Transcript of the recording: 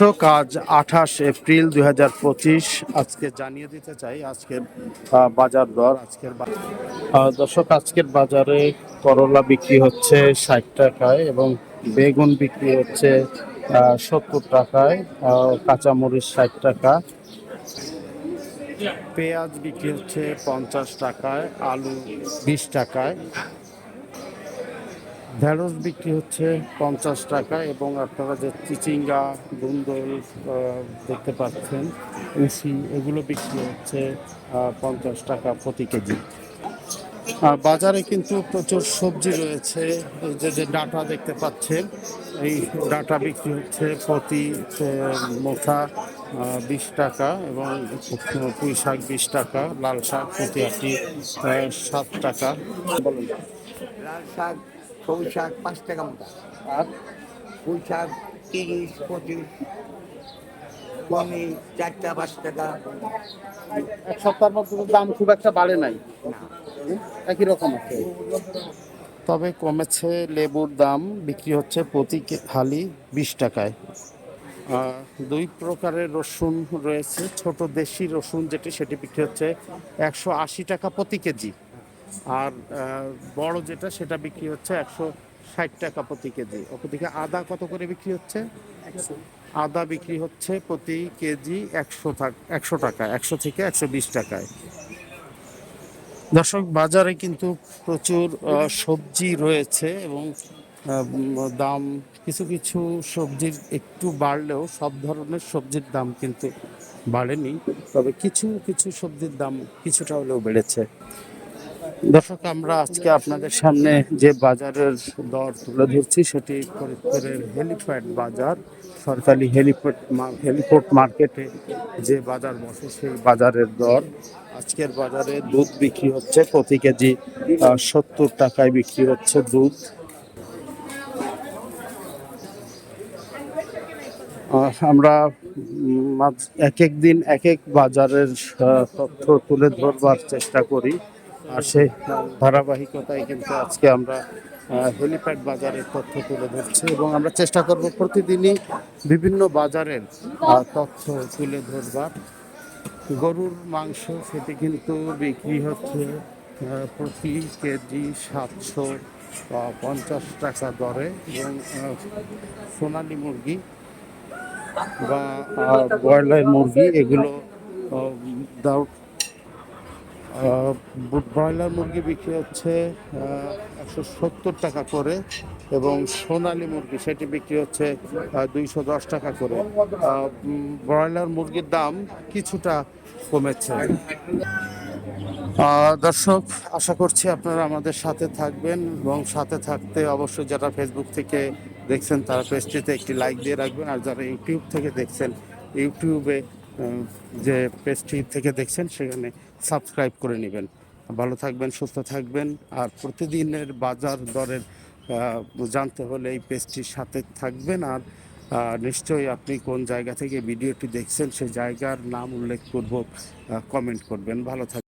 দর্শক আজ আঠাশ এপ্রিল দু হাজার পঁচিশ। আজকে জানিয়ে দিতে চাই আজকের বাজার দর আজকের দর্শক আজকের বাজারে করলা বিক্রি হচ্ছে ষাট টাকায় এবং বেগুন বিক্রি হচ্ছে সত্তর টাকায় কাঁচামরিচ ষাট টাকা। পেঁয়াজ বিক্রি হচ্ছে পঞ্চাশ টাকায় আলু বিশ টাকায়। ঢেঁড়স বিক্রি হচ্ছে পঞ্চাশ টাকা এবং আপনারা যে চিচিঙ্গা দুন্দল আহ, দেখতে পাচ্ছেন উসি এগুলো বিক্রি হচ্ছে পঞ্চাশ টাকা প্রতি কেজি। বাজারে কিন্তু প্রচুর সবজি রয়েছে যে যে ডাটা দেখতে পাচ্ছেন এই ডাটা বিক্রি হচ্ছে প্রতি মোটা বিশ টাকা এবং পুঁই শাক বিশ টাকা লাল শাক প্রতি আটি সাত টাকা। বলুন। লাল শাক সবুজ শাক পাঁচ টাকা মতো। আর? পুঁই শাক তিরিশ পঁচিশ কমি চারটা পাঁচ টাকা। এক সপ্তাহের মধ্যে দাম খুব একটা বাড়ে নাই। একই রকম আছে। তবে কমেছে লেবুর দাম বিক্রি হচ্ছে প্রতি কে- হালি বিশ টাকায়। দুই প্রকারের রসুন রয়েছে। ছোট দেশি রসুন যেটি সেটি বিক্রি হচ্ছে একশো আশি টাকা প্রতি কেজি। আর বড় যেটা সেটা বিক্রি হচ্ছে একশো ষাট টাকা প্রতি কেজি। অপরদিকে আদা কত করে বিক্রি হচ্ছে? আদা বিক্রি হচ্ছে প্রতি কেজি একশো একশো টাকা একশো থেকে একশো বিশ টাকায়। দর্শক বাজারে কিন্তু প্রচুর সবজি রয়েছে এবং দাম কিছু কিছু সবজির একটু বাড়লেও সব ধরনের সবজির দাম কিন্তু বাড়েনি। তবে কিছু কিছু সবজির দাম কিছুটা হলেও বেড়েছে। দর্শক, আমরা আজকে আপনাদের সামনে যে বাজারের দর তুলে ধরছি, সেটি ফরিদপুরের হেলিপ্যাড বাজার, সরকারি হেলিপ্যাড হেলিপোর্ট মার্কেটে যে বাজার বসে, সেই বাজারের দর। আজকের বাজারে দুধ বিক্রি হচ্ছে, প্রতি কেজি সত্তর টাকায় বিক্রি হচ্ছে দুধ। আমরা এক এক দিন এক এক বাজারের তথ্য তুলে ধরবার চেষ্টা করি। আর সেই ধারাবাহিকতায় কিন্তু আজকে আমরা হেলিপ্যাড বাজারের তথ্য তুলে ধরছি এবং আমরা চেষ্টা করব প্রতিদিনই বিভিন্ন বাজারের তথ্য তুলে ধরবার। গরুর মাংস সেটি কিন্তু বিক্রি হচ্ছে প্রতি কেজি সাতশো পঞ্চাশ টাকা দরে এবং সোনালী মুরগি বা ব্রয়লার মুরগি এগুলো আহ, ব্রয়লার মুরগি বিক্রি হচ্ছে একশো সত্তর টাকা করে এবং সোনালী মুরগি সেটি বিক্রি হচ্ছে দুইশো দশ টাকা করে। ব্রয়লার মুরগির দাম কিছুটা কমেছে। দর্শক, আশা করছি আপনারা আমাদের সাথে থাকবেন এবং সাথে থাকতে অবশ্যই যারা ফেসবুক থেকে দেখছেন, তারা পেজটিতে একটি লাইক দিয়ে রাখবেন। আর যারা ইউটিউব থেকে দেখছেন ইউটিউবে যে পেজটি থেকে দেখছেন, সেখানে সাবস্ক্রাইব করে নেবেন। ভালো থাকবেন, সুস্থ থাকবেন। আর প্রতিদিনের বাজার দরের জানতে হলে এই পেজটির সাথে থাকবেন। আর নিশ্চয়ই আপনি কোন জায়গা থেকে ভিডিওটি দেখছেন সেই জায়গার নাম উল্লেখ কমেন্ট করবেন। ভালো থাকবেন।